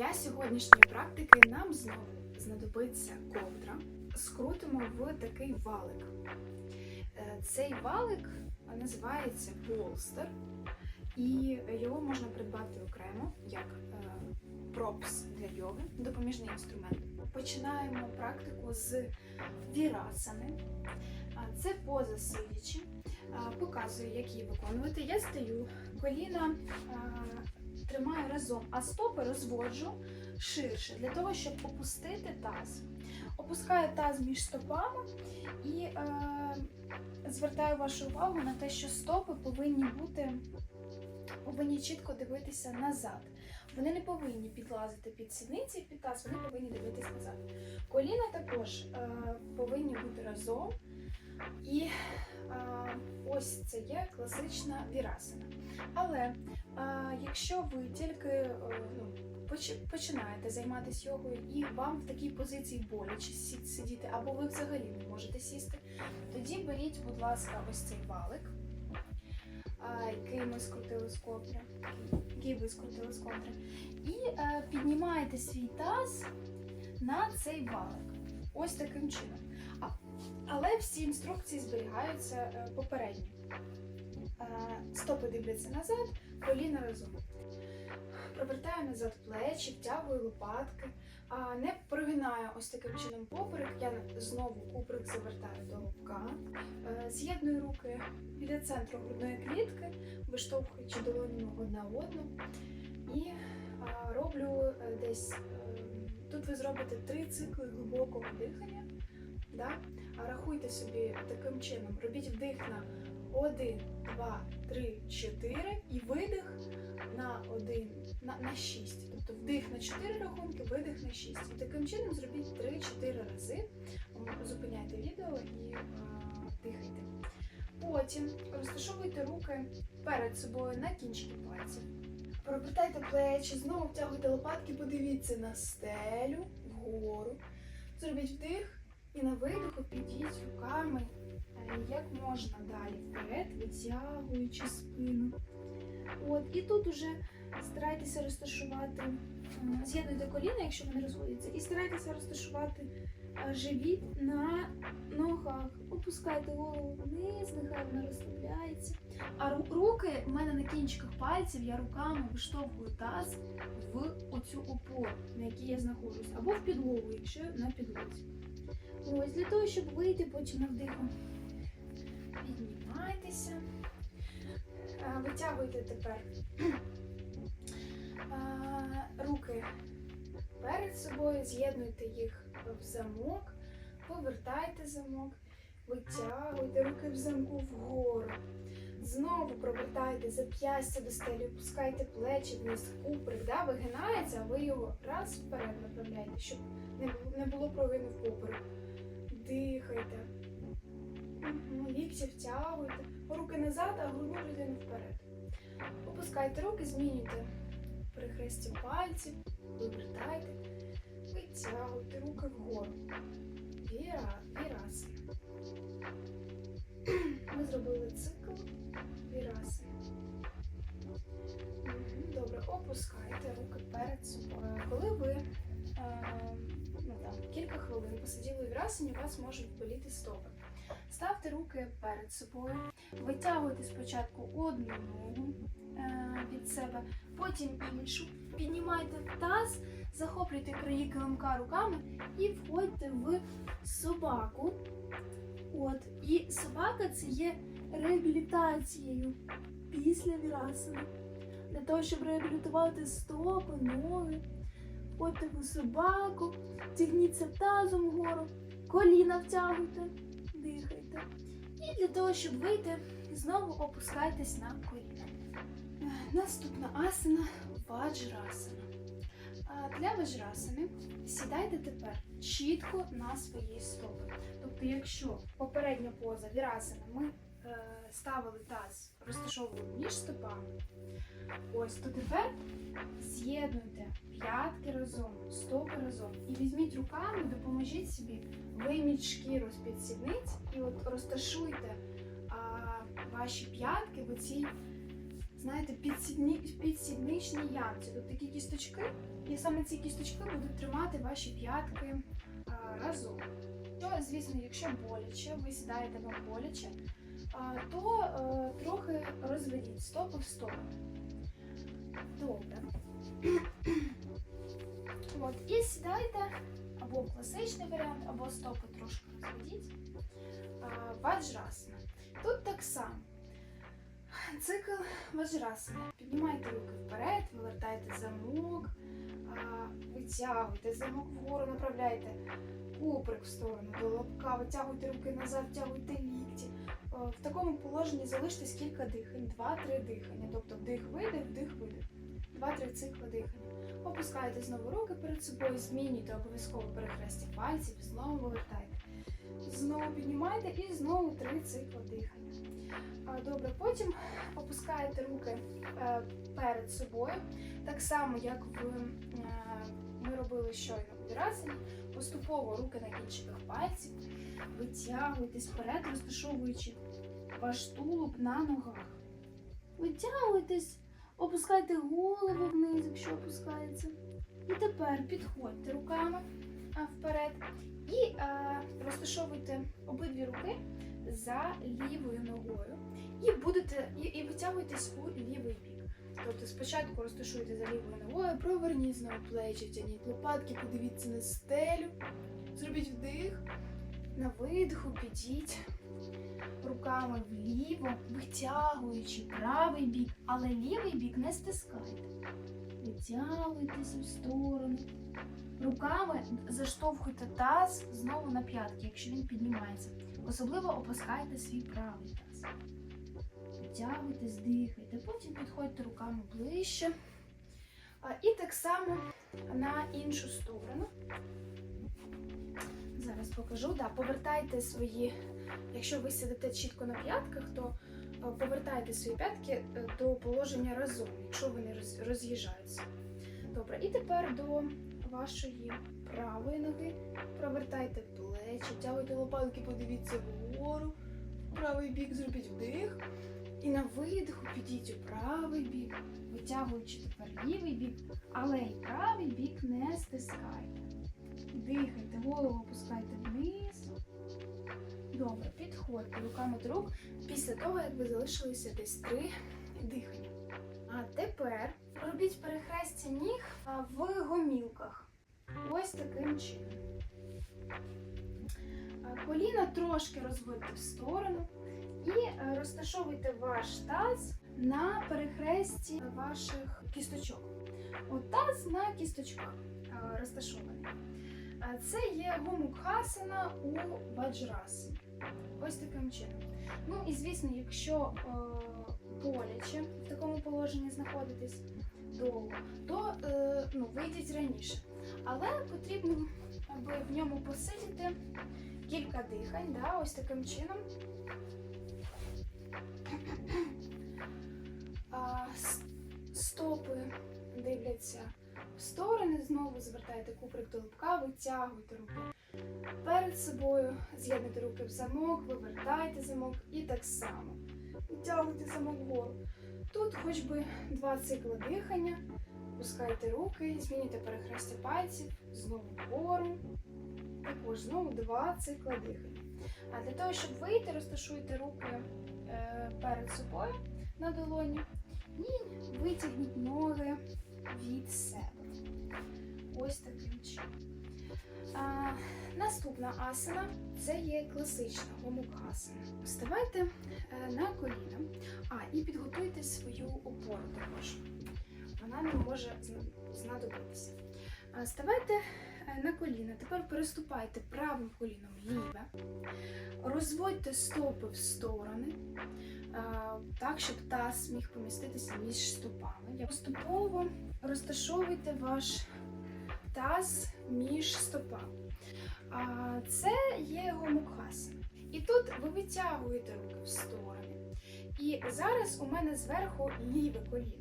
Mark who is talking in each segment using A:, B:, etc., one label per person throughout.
A: Для сьогоднішньої практики нам знову знадобиться ковдра. Скрутимо в такий валик. Е, Цей валик називається болстер, і його можна придбати окремо як е, пропс для йоги, допоміжний інструмент. Починаємо практику з вірасани. Це поза сидячи. Показую, як її виконувати. Я стою, коліна тримаю разом, а стопи розводжу ширше для того, щоб опустити таз. Опускаю таз між стопами і е, звертаю вашу увагу на те, що стопи повинні бути повинні чітко дивитися назад. Вони не повинні підлазити під сідниці, під таз, вони повинні дивитися назад. Коліна також е, повинні бути разом. І е, ось це є класична вірасана. Але е, якщо ви тільки е, ну, починаєте займатися йогою і вам в такій позиції боляче сидіти, або ви взагалі не можете сісти, тоді беріть, будь ласка, ось цей валик, який ми з ковдри, який ви скрутили з ковдри, і е, піднімаєте свій таз на цей валик. Ось таким чином. А, але всі інструкції зберігаються е, попередньо. Е, стопи дивляться назад, коліна разом. Провертаю назад плечі, втягую лопатки, не прогинаю ось таким чином поперек. Я знову куприк завертаю до лобка, Е, з'єдную руки біля центру грудної клітки, виштовхуючи долонями одна одну. І роблю е, десь е, тут ви зробите три цикли глибокого дихання. Да? Рахуйте собі таким чином. Робіть вдих на 1, 2, 3, 4 і видих на 1, на, на 6. Тобто вдих на 4 рахунки, видих на 6. І таким чином зробіть 3-4 рази. Зупиняйте відео і а, дихайте. Потім розташовуйте руки перед собою на кінчики пальців. Провертайте плечі, знову втягуйте лопатки, подивіться на стелю, вгору. Зробіть вдих і на видиху підіть руками е, як можна далі вперед, витягуючи спину. От, і тут уже старайтеся розташувати, з'єднуйте коліна, якщо вони розводяться, і старайтеся розташувати е, живіт на ногах. Опускайте голову вниз, нехай вона розслабляється. А руки в мене на кінчиках пальців, я руками виштовхую таз в оцю опору, на якій я знаходжусь, або в підлогу, якщо на підлозі. Ось для того, щоб вийти потім на вдиху. Піднімайтеся. Витягуйте тепер руки перед собою, з'єднуйте їх в замок, повертайте замок, витягуйте руки в замку вгору. Знову провертайте зап'ястя до стелі, опускайте плечі вниз, куприк, да, вигинається, а ви його раз вперед направляєте, щоб не було, не провину в поперек. Дихайте. Лікті втягуйте. Руки назад, а грудну людину вперед. Опускайте руки, змінюйте прихрестя пальців, вивертайте, витягуйте руки вгору. Віра, віраси. Ми зробили цикл віраси. Мгм, Добре, опускайте руки перед собою. Коли ви е, ну, там, кілька хвилин посиділи в вірасині, у вас можуть боліти стопи. Ставте руки перед собою, витягуйте спочатку одну ногу е, від себе, потім іншу. Піднімайте таз, захоплюйте краї килимка руками і входьте в собаку. От, і собака це є реабілітацією після вірасини. Для того, щоб реабілітувати стопи, ноги, входьте в собаку, тягніться тазом вгору, коліна втягуйте, дихайте. І для того, щоб вийти, знову опускайтесь на коліна. Е, Наступна асана ваджрасана. Для ваджрасани сідайте тепер чітко на свої стопи. Тобто, якщо попередня поза вірасана ми ставили таз, розташовували між стопами, ось то тепер з'єднуйте п'ятки разом, стопи разом і візьміть руками, допоможіть собі, вийміть шкіру з під сідниць і от розташуйте а, ваші п'ятки в оцій, знаєте, підсідні, підсідничній ямці. Тут такі кісточки, І саме ці кісточки будуть тримати ваші п'ятки разом. Що, звісно, якщо боляче, ви сідаєте вам боляче, то е, трохи розведіть стопи в сторону. Добре. От, і сідайте або класичний варіант, або стопи трошки розведіть. Ваджрасана. Тут так само. Цикл ваджрасани. Піднімайте руки вперед, вивертайте замок, витягуйте замок вгору, направляйте куприк в сторону до лобка, витягуйте руки назад, втягуйте лікті. Е, В такому положенні залиштесь кілька дихань, два-три дихання. Тобто вдих, видих, вдих, видих. Два-три цикли дихання. Опускайте знову руки перед собою, змінюйте обов'язково перехрестя пальців, знову вивертайте. Знову піднімайте і знову три цикли дихання. Добре, потім опускаєте руки е, перед собою, так само, як в, е, ми робили щойно в. Поступово руки на кінчиках пальців, витягуйтесь вперед, розташовуючи ваш тулуб на ногах. Витягуйтесь, опускайте голову вниз, якщо опускається. І тепер підходьте руками вперед і а, розташовуйте обидві руки за лівою ногою. І будете і, і витягуйтесь у лівий бік. Спочатку розташуйте за лівою ногою, проверніть знову плечі, тяніть лопатки, подивіться на стелю, зробіть вдих, на видиху підіть руками вліво, витягуючи правий бік, але лівий бік не стискайте. Витягуйтеся в сторону. Руками заштовхуйте таз знову на п'ятки, якщо він піднімається. Особливо опускайте свій правий таз. Витягуйтесь, дихайте, потім підходьте руками ближче. І так само на іншу сторону. Зараз покажу. Да, повертайте свої, якщо ви сидите чітко на п'ятках, то повертайте свої п'ятки е, до положення разом, якщо вони роз'їжджаються. Добре, і тепер до вашої правої ноги провертайте плечі, тягуйте лопатки, подивіться вгору, правий бік зробіть вдих. І на видиху підіть у правий бік, витягуючи тепер лівий бік, але й правий бік не стискайте. Дихайте, голову опускайте вниз. Добре, підходьте руками до рук після того, як ви залишилися десь три дихання. А тепер робіть перехрестя ніг в гомілках. Ось таким чином. Коліна трошки розводьте в сторону і е, розташовуйте ваш таз на перехресті ваших кісточок. От таз на кісточках е, розташований. Це є гомукхасана у ваджрасі. Ось таким чином. Ну і звісно, якщо е, боляче в такому положенні знаходитесь довго, то е, ну, вийдіть раніше. Але потрібно, аби в ньому посидіти кілька дихань, да, ось таким чином. А, стопи дивляться в сторони, знову звертайте куприк до лобка, витягуйте руки перед собою, з'єднуйте руки в замок, вивертайте замок і так само. Витягуйте замок вгору. Тут хоч би два цикли дихання, пускайте руки, змінюйте перехрестя пальців, знову вгору. Також знову два цикли дихання. А для того, щоб вийти, розташуйте руки е, перед собою на долоні і витягніть ноги від себе. Ось таким чином. А, наступна асана це є класична гомукасана. Вставайте е, на коліна, а і підготуйте свою опору також. Не може знадобитися. Ставайте е, на коліна. Тепер переступайте правим коліном ліве. Розводьте стопи в сторони, так, щоб таз міг поміститися між стопами. Поступово розташовуйте ваш таз між стопами. Це є гомукхасана. І тут ви витягуєте руки в сторони. І зараз у мене зверху ліве коліно.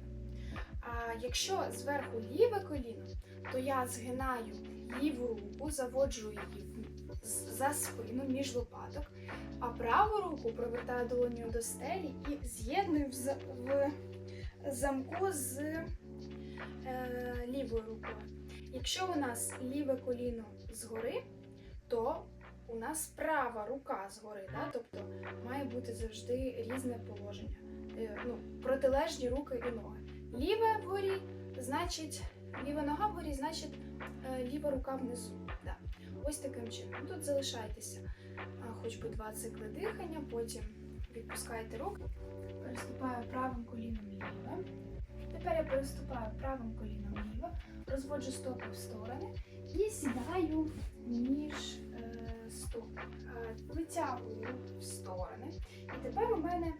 A: А якщо зверху ліве коліно, то я згинаю ліву руку, заводжу її за спину між лопаток, а праву руку провертаю долонію до стелі і з'єдную в замку з е, лівою рукою. Якщо у нас ліве коліно згори, то у нас права рука згори, да? тобто має бути завжди різне положення. Е, Ну, протилежні руки і ноги. Ліве вгорі, значить, ліва нога вгорі, значить е, ліва рука внизу. Да. Ось таким чином. Тут залишайтеся хоч би два цикли дихання, потім відпускаєте руки. Переступаю правим коліном ліве. Тепер я переступаю правим коліном ліве, розводжу стопи в сторони і сідаю між е, стоп. Е, витягую в сторони. І тепер у мене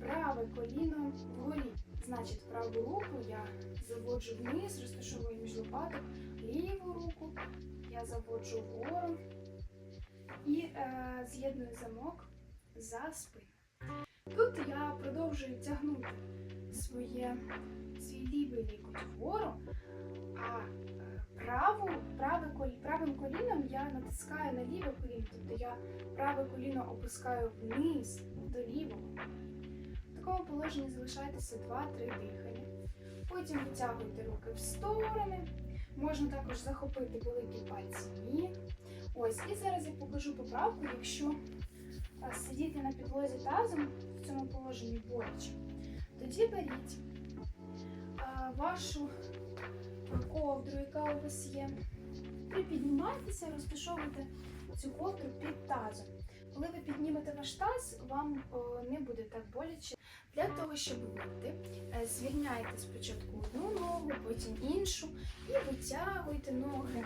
A: праве коліно вгорі. Значить, праву руку я заводжу вниз, розташовую між лопаток, ліву руку я заводжу вгору і е, з'єдную замок за спину. Тут я продовжую тягнути своє, свій лівий лікоть вгору, а е, праву, праве, правим коліном я натискаю на ліве коліно, тобто я праве коліно опускаю вниз до лівого. Такому положенні залишайтеся 2-3 дихання. Потім витягуйте руки в сторони. Можна також захопити великі пальці ніг. Ось, і зараз я покажу поправку, якщо а, сидіти на підлозі тазом в цьому положенні боляче, тоді беріть а, вашу ковдру, яка у вас є, припіднімайтеся, розташовуйте цю ковдру під тазом. Коли ви піднімете ваш таз, вам о, не буде так боляче. Для того, щоб вийти, е, звільняйте спочатку одну ногу, потім іншу і витягуйте ноги.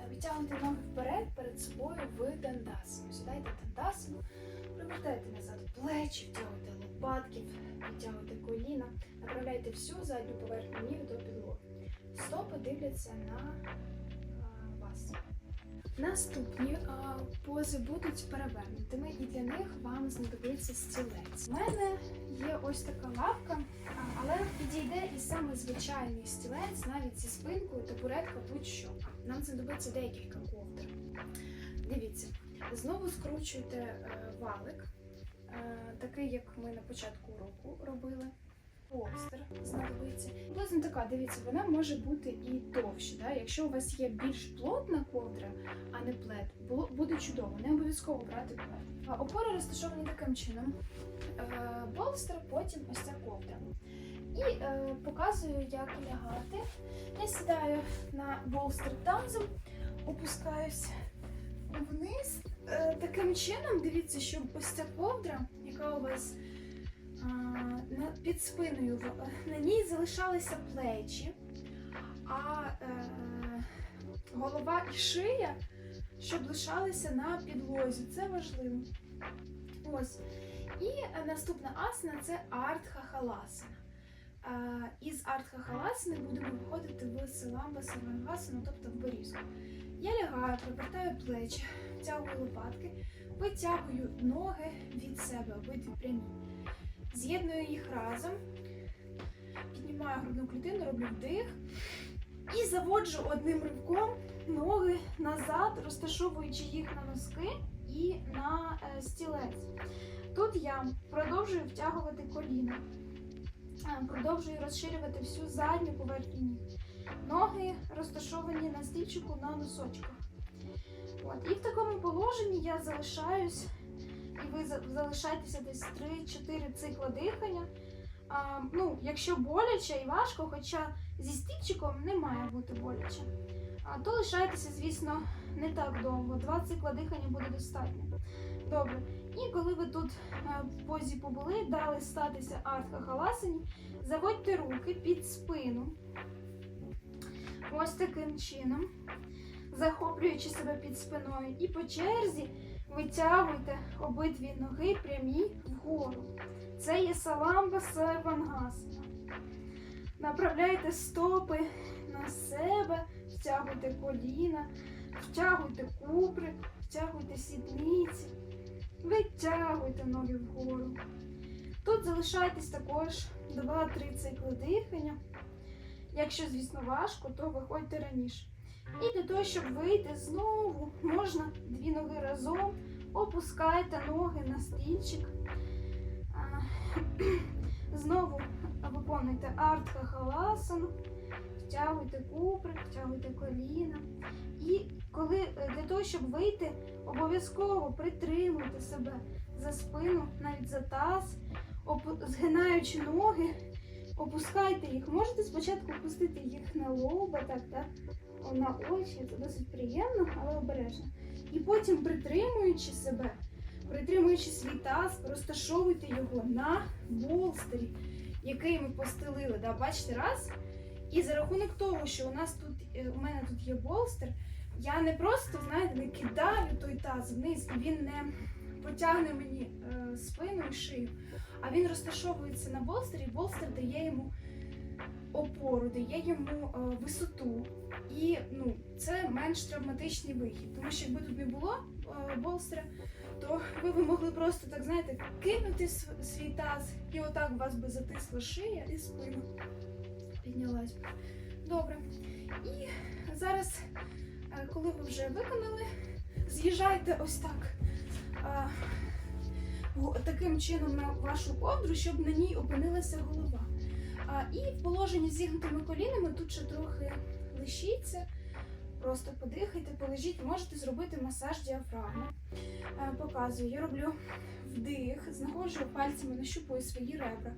A: Е, Витягуйте ноги вперед перед собою в дандасану. Сідайте дандасану, привертайте назад плечі, втягуйте лопатки, витягуйте коліна, направляйте всю задню поверхню ніг до підлоги. Стопи дивляться на е, вас. Наступні а, пози будуть перевернутими, і для них вам знадобиться стілець. У мене є ось така лавка, але підійде і саме звичайний стілець, навіть зі спинкою, табуретка, будь-що. Нам знадобиться декілька ковдр. Дивіться, знову скручуйте е, валик, е, такий, як ми на початку уроку робили. Полстер знадобиться. Приблизно така, дивіться, вона може бути і товща. Да? Якщо у вас є більш плотна ковдра, а не плед, буде чудово, не обов'язково брати плед. Опори розташовані таким чином. Е, Болстер, потім ось ця ковдра. І е, показую, як лягати. Я сідаю на болстер тазом, опускаюсь вниз. Е, таким чином, дивіться, щоб ось ця ковдра, яка у вас під спиною, на ній залишалися плечі, а е, голова і шия, щоб лишалися на підлозі. Це важливо. Ось. І наступна асана це артха-халасана. Із артха-халасани будемо виходити в силамба сарвангасану, тобто в борізку. Я лягаю, привертаю плечі, втягую лопатки, витягую ноги від себе, обидві прямі. З'єдную їх разом, піднімаю грудну клітину, роблю вдих і заводжу одним ривком ноги назад, розташовуючи їх на носки і на е, стілець. Тут я продовжую втягувати коліна, Е, продовжую розширювати всю задню поверхню ніг. Ноги розташовані на стільчику на носочках. От. І в такому положенні я залишаюсь і ви за- залишаєтеся десь 3-4 цикла дихання. А, ну, якщо боляче і важко, хоча зі стільчиком не має бути боляче, а, то лишайтеся, звісно, не так довго. Два цикла дихання буде достатньо. Добре. І коли ви тут е, в позі побули, дали статися артха халасані, заводьте руки під спину. Ось таким чином, захоплюючи себе під спиною. І по черзі Витягуйте обидві ноги прямі вгору. Це є саламба сарвангасана. Направляйте стопи на себе, втягуйте коліна, втягуйте куприк, втягуйте сідниці, витягуйте ноги вгору. Тут залишайтесь також 2-3 цикли дихання. Якщо, звісно, важко, то виходьте раніше. І для того, щоб вийти знову, можна дві ноги разом, опускайте ноги на стільчик. Знову виконуйте артха халасану,
B: втягуйте куприк, втягуйте коліна. І коли е, для того, щоб вийти, обов'язково притримуйте себе за спину, навіть за таз, згинаючи ноги, опускайте їх. Можете спочатку опустити їх на лоба, так, так, на очі, це досить приємно, але обережно. І потім притримуючи себе, притримуючи свій таз, розташовуйте його на болстері, який ми постелили. Да? Бачите, раз. І за рахунок того, що у нас тут е, у мене тут є болстер, я не просто, знаєте, не кидаю той таз вниз, і він не потягне мені е, спину і шию, а він розташовується на болстері, і болстер дає йому опору, дає йому е, висоту. І ну, це менш травматичний вихід. Тому що якби тут не було е, болстера, то ви б могли просто так, знаєте, кинути свій таз, і отак у вас би затисла шия і спина піднялась. Добре. І зараз, е, коли ви вже виконали, з'їжджайте ось так. е, Таким чином на вашу ковдру, щоб на ній опинилася голова. А, і в положенні зігнутими колінами тут ще трохи лишіться. Просто подихайте, полежіть, можете зробити масаж діафрагми. Е, Показую, я роблю вдих, знаходжу пальцями, нащупую свої ребра.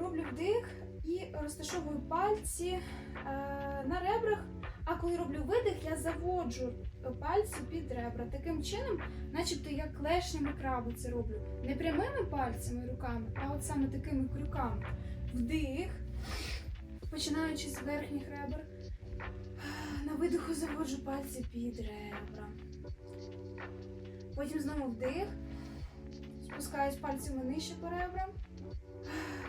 B: Роблю вдих і розташовую пальці е, на ребрах. А коли роблю видих, я заводжу пальці під ребра. Таким чином, начебто я клешнями крабу це роблю. Не прямими пальцями руками, а от саме такими крюками. Вдих, починаючи з верхніх ребер. На видиху заводжу пальці під ребра. Потім знову вдих. Спускаюсь пальцями нижче по ребрам.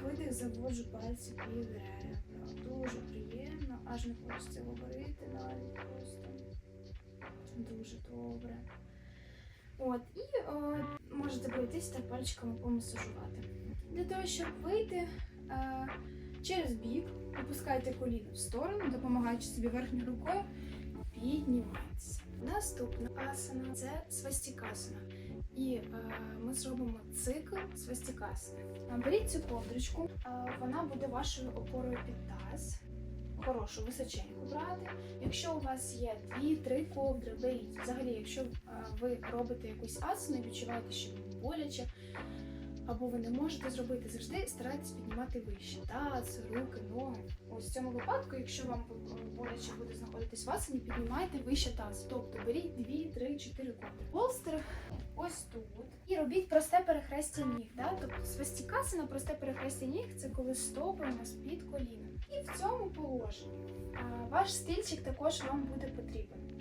B: Видих, заводжу пальці під ребра. Дуже приємно, аж не хочеться говорити навіть просто. Дуже добре. От, і е, можете пройтись та пальчиками помасажувати. Для того, щоб вийти через бік, опускайте коліно в сторону, допомагаючи собі верхньою рукою, піднімайтеся. Наступна асана це свастікасана. І е, ми зробимо цикл свастікасани. Е, Беріть цю ковдрочку, е, вона буде вашою опорою під таз. Хорошу, височеньку брати. Якщо у вас є дві-три ковдри, беріть. Взагалі, якщо е, ви робите якусь асану і відчуваєте, що боляче, або ви не можете зробити, завжди старайтесь піднімати вище. Таз, руки, ноги. Ось в цьому випадку, якщо вам боляче буде знаходитись в асані, піднімайте вище таз. Тобто беріть 2, 3, 4 ковдри. Полстер ось тут. І робіть просте перехрестя ніг. Да? Тобто свастікасана, просте перехрестя ніг це коли стопи у нас під коліном. І в цьому положенні ваш стільчик також вам буде потрібен.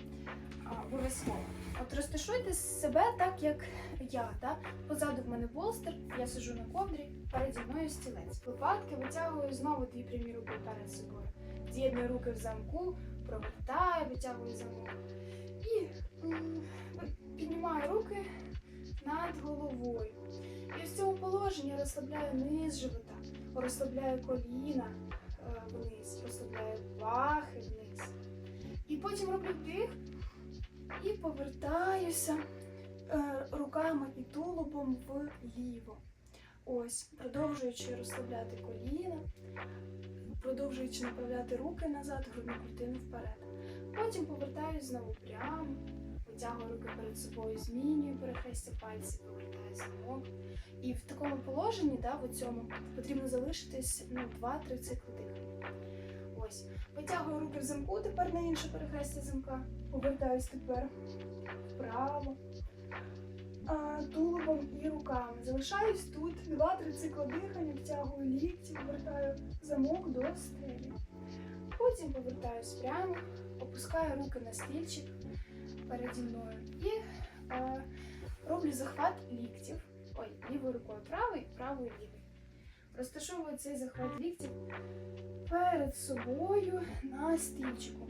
B: Обов'язково. От розташуйте себе так, як я. Да? Позаду в мене болстер, я сиджу на ковдрі, переді мною стілець. Випадки витягую знову дві прямі руки перед собою. З'єдную руки в замку, провертаю, витягую замок. І піднімаю руки над головою. І в цьому положенні розслабляю низ живота, розслабляю коліна е, вниз, розслабляю пахи вниз. І потім роблю вдих і повертаюся е, руками і тулубом вліво. Ось, продовжуючи розслабляти коліна, продовжуючи направляти руки назад, грудну клітину вперед. Потім повертаюсь знову прямо, витягую руки перед собою, змінюю перехрестя пальців, повертаю замок. І в такому положенні, да, в цьому, потрібно залишитись ну, 2-3 цикли дихання. Ось. Витягую руки в замку, тепер на інше перехрестя замка. Повертаюсь тепер вправо. А, тулубом і руками. Залишаюсь тут 2-3 цикли дихання, втягую лікті, повертаю замок до стелі. Потім повертаюсь прямо, опускаю руки на стільчик переді мною і е, роблю захват ліктів. Ой, лівою рукою правий, правою лівою. Розташовую цей захват ліктів перед собою на стільчику.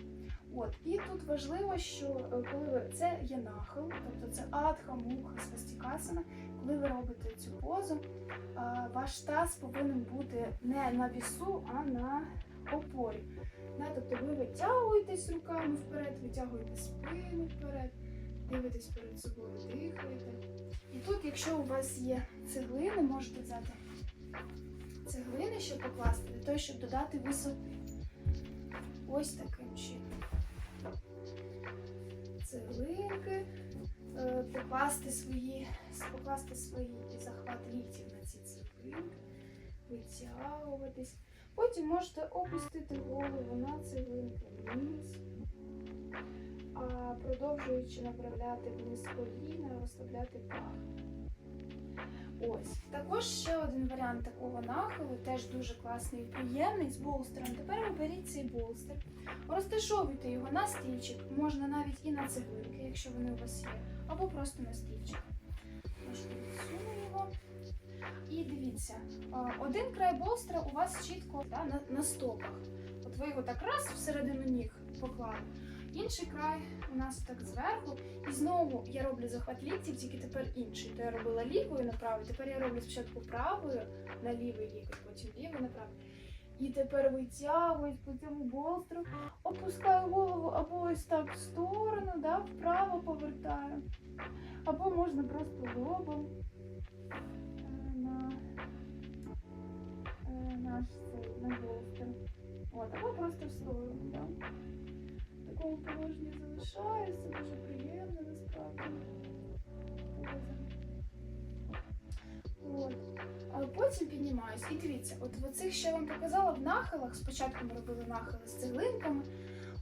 B: От, і тут важливо, що е, коли ви це є нахил, тобто це адха, муха, свастікасана. Коли ви робите цю позу, ваш таз повинен бути не на вісу, а на опорі. Тобто ви витягуєтесь руками вперед, витягуєте спину вперед, дивитесь перед собою, дихаєте. І тут, якщо у вас є цеглини, можете взяти цеглини, щоб покласти, для того, щоб додати висоти.
A: ось таким чином. Цеглинки, е, покласти свої, покласти свої захват ліктів на ці цеглинки, витягуватись. Потім можете опустити голову на цеглинки вниз, а продовжуючи направляти вниз коліна, розслабляти пах. Ось. Також ще один варіант такого нахилу, теж дуже класний і приємний з болстером. Тепер ви беріть цей болстер, розташовуйте його на стільчик, можна навіть і на цеглинки, якщо вони у вас є, або просто на стільчик. І дивіться, один край болстера у вас чітко да, на, на стопах. От ви його так раз всередину ніг поклали. Інший край у нас так зверху. І знову я роблю захват ліктів, тільки тепер інший. То я робила лівою на правий, тепер я роблю спочатку правою на лівий лікоть, потім лівий на правий. І тепер витягуюсь по цьому болстру, опускаю голову або ось так в сторону, да, вправо повертаю. Або можна просто лобом е, на е, наш цей на болстер. От, або просто в сторону. Да. Такому положенні залишаюся, дуже приємно насправді. От. А потім піднімаюсь. І дивіться, от в оцих, що я вам показала, в нахилах, спочатку ми робили нахили з цеглинками.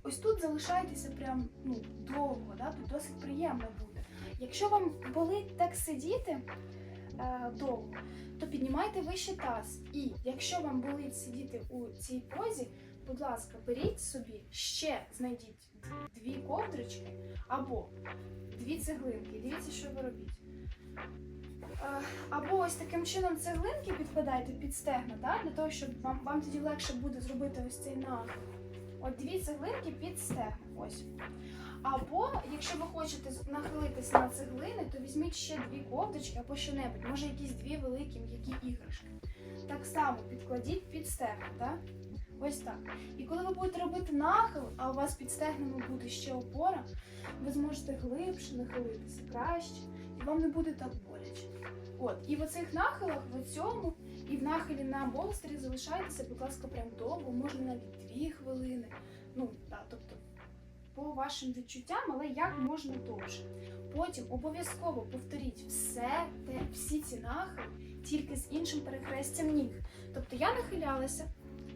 A: Ось тут залишайтеся прям ну, довго, да? тут досить приємно буде. Якщо вам болить так сидіти е, довго, то піднімайте вище таз. І якщо вам болить сидіти у цій позі, будь ласка, беріть собі ще знайдіть дві ковдрички або дві цеглинки. Дивіться, що ви робіть. Е, Або ось таким чином цеглинки підкладайте під стегна, да? для того, щоб вам, вам тоді легше буде зробити ось цей нахил. От дві цеглинки під стегна. Ось. Або, якщо ви хочете нахилитись на цеглини, то візьміть ще дві ковдочки або що-небудь, може якісь дві великі м'які іграшки. Так само підкладіть під стегна, так? Ось так. І коли ви будете робити нахил, а у вас під стегнами буде ще опора, ви зможете глибше нахилитися краще, і вам не буде так боляче. От, і в оцих нахилах, в цьому, і в нахилі на болстері залишайтеся, будь ласка, прям довго, можна навіть дві хвилини. Ну, так, тобто, по вашим відчуттям, але як можна довше. Потім обов'язково повторіть все те, всі ці нахили, тільки з іншим перехрестям ніг. Тобто я нахилялася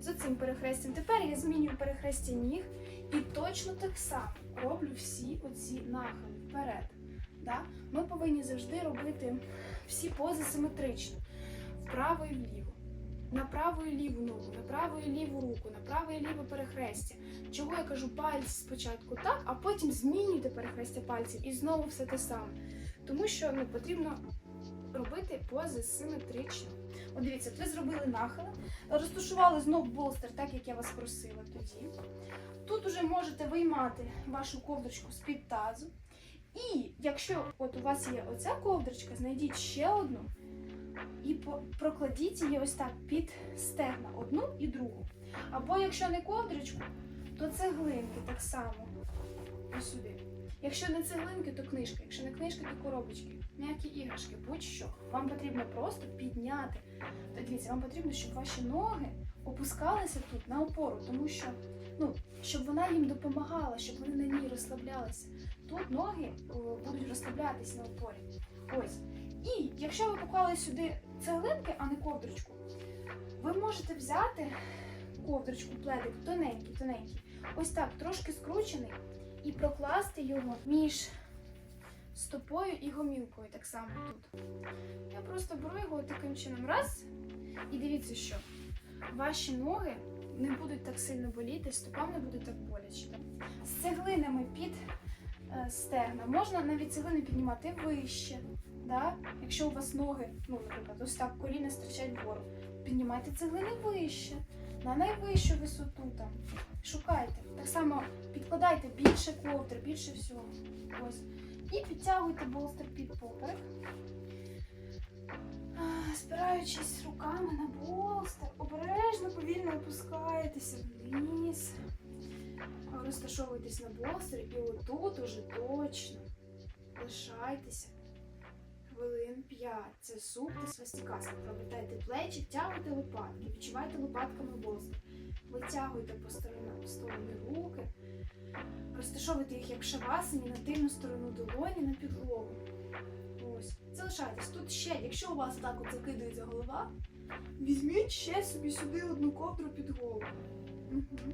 A: з цим перехрестям. Тепер я змінюю перехрестя ніг і точно так само роблю всі оці нахили вперед. Да? Ми повинні завжди робити всі пози симетрично, вправо і вліво. На і ліву ногу, на праву і ліву руку, на праве і ліве перехрестя. Чого я кажу пальці спочатку так, а потім змінюйте перехрестя пальців і знову все те саме. Тому що ну, потрібно робити пози симетрично. От дивіться, ви зробили нахили, розташували знов болстер, так як я вас просила тоді. Тут уже можете виймати вашу ковдрочку з-під тазу. І якщо от у вас є оця ковдрочка, знайдіть ще одну і прокладіть її ось так під стегна, одну і другу. Або якщо не ковдрочку, то цеглинки так само. Ось сюди. Якщо не цеглинки, то книжка. Якщо не книжка, то коробочки. М'які іграшки, будь-що. Вам потрібно просто підняти. Дивіться, вам потрібно, щоб ваші ноги опускалися тут на опору, тому що ну, щоб вона їм допомагала, щоб вони на ній розслаблялися. Тут ноги будуть розслаблятись на опорі. Ось. І якщо ви поклали сюди цеглинки, а не ковдрочку, ви можете взяти ковдрочку, пледик тоненький, тоненький, ось так, трошки скручений, і прокласти його між стопою і гомілкою, так само тут. Я просто беру його таким чином раз, і дивіться, що ваші ноги не будуть так сильно боліти, стопам не буде так боляче. З цеглинами під е, стегна можна навіть цеглини піднімати вище. Да? Якщо у вас ноги, ну, наприклад, ось так коліна стирчать вгору, піднімайте цеглини вище, на найвищу висоту там. Шукайте. Так само підкладайте більше ковдр, більше всього. Ось. І підтягуйте болстер під поперек. Спираючись руками на болстер, обережно, повільно опускаєтеся вниз. Розташовуйтесь на болстер і отут уже точно лишайтеся
B: хвилин 5. Це суп та свастікас. Провертайте плечі, тягуйте лопатки, відчувайте лопатками воздух. Витягуйте по сторонам сторони руки. Розташовуйте їх як шавасані на тильну сторону долоні на підлогу. Ось. Залишайтесь тут ще, якщо у вас так от закидається голова, візьміть ще собі сюди одну ковдру під голову. Угу.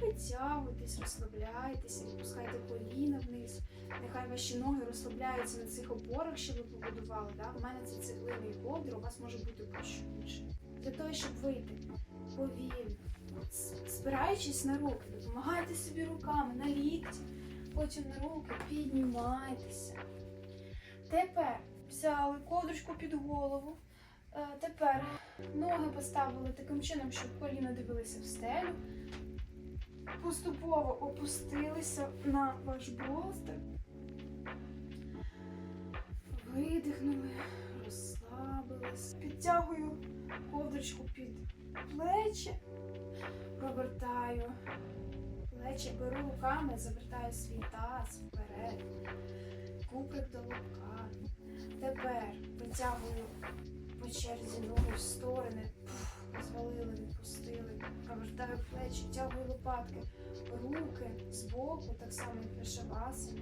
B: Витягуйтесь, розслабляйтеся, відпускайте коліна вниз. Нехай ваші ноги розслабляються на цих опорах, що ви побудували. Да? У мене це цеглини і ковдри, у вас може бути будь-що інше. Для того, щоб вийти повільно, спираючись на руки, допомагайте собі руками на лікті, потім на руки, піднімайтеся. Тепер взяли ковдрочку під голову. Е, Тепер ноги поставили таким чином, щоб коліна дивилися в стелю. Поступово опустилися на ваш болстер. Видихнули, розслабились. Підтягую ковдрочку під плечі, провертаю плечі, беру руками, завертаю свій таз вперед, куприк до лобка. Тепер витягую по черзі ноги в сторони, Пф, розвалили, відпустили, провертаю плечі, тягую лопатки, руки збоку, так само як на.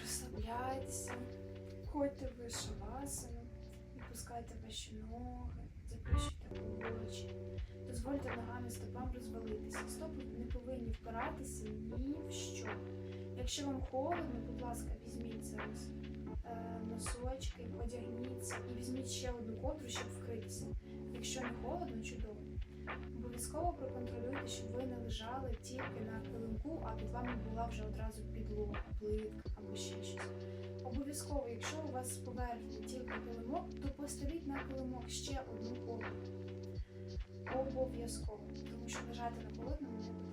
B: Розслабляйтеся, ходьте в шавасану, відпускайте ваші ноги, заплющуйте очі. Дозвольте ногами стопам розвалитися. Стопи не повинні впиратися ні в що. Якщо вам холодно, будь ласка, візьміть зараз носочки, одягніться і візьміть ще одну ковдру, щоб вкритися. Якщо не холодно, чудово. Обов'язково проконтролюйте, щоб ви не лежали тільки на килимку, а під вами була вже одразу підлога, плитка або ще щось. Обов'язково, якщо у вас поверхні тільки килимок, то постеліть на килимок ще одну ковдру. Обов'язково, тому що лежати на холодному не потрібно.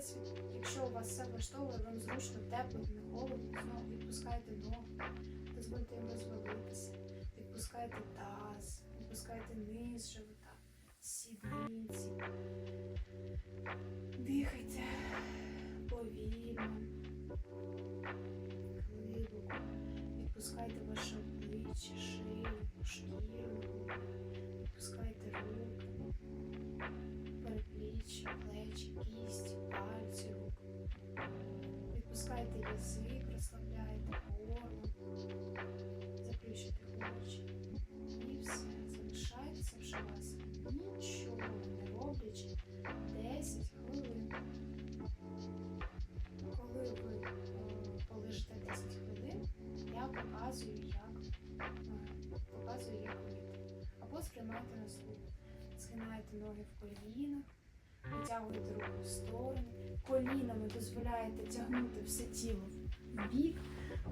B: Зараз, якщо у вас все влаштовує, вам зручно, тепло, не холодно, знову відпускайте ноги, дозвольте їм розвалитися, відпускайте таз, відпускайте низ живота, сідниці. Дихайте повільно, глибоко. Відпускайте ваше обличчя, шию, шкіру. Відпускайте руки, плечі, кісті, пальці рук. Відпускайте язик, розслабляйте горло, заплющуйте очі. І все, залишайтеся в шавасані, нічого не роблячи 10 хвилин. Коли ви е, полежите 10 хвилин, я показую, як е, показую, як вийти. Або сприймайте на слух. Згинаєте ноги в колінах, витягуєте руки в сторони, колінами дозволяєте тягнути все тіло в бік,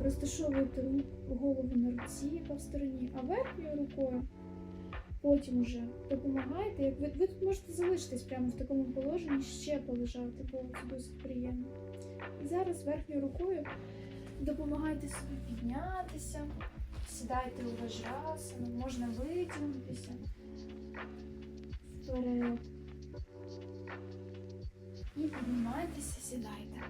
B: розташовуєте голову на руці, в стороні, а верхньою рукою потім уже допомагаєте. Як ви, тут можете залишитись прямо в такому положенні, ще полежати, бо це досить приємно. І зараз верхньою рукою допомагайте собі піднятися, сідайте у вajrasana, можна витягнутися вперед. І піднімайтеся, сідайте.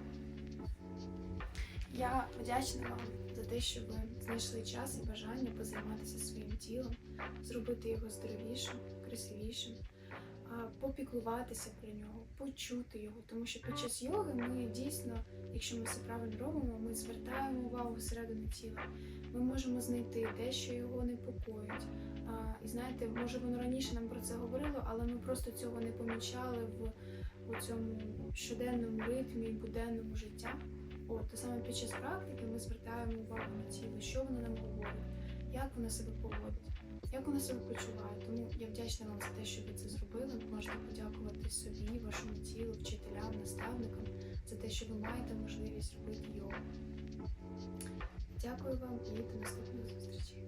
B: Я вдячна вам за те, що ви знайшли час і бажання позайматися своїм тілом, зробити його здоровішим, красивішим, попіклуватися про нього, почути його. Тому що під час йоги ми дійсно, якщо ми все правильно робимо, ми звертаємо увагу всередину тіла. Ми можемо знайти те, що його непокоїть. І знаєте, може воно раніше нам про це говорило, але ми просто цього не помічали в у цьому щоденному ритмі, буденному життя. От, то саме під час практики ми звертаємо увагу на тіло, що воно нам говорить, як воно себе поводить, як воно себе почуває. Тому я вдячна вам за те, що ви це зробили. Можете подякувати собі, вашому тілу, вчителям, наставникам за те, що ви маєте можливість робити йогу. Дякую вам і до наступної зустрічі.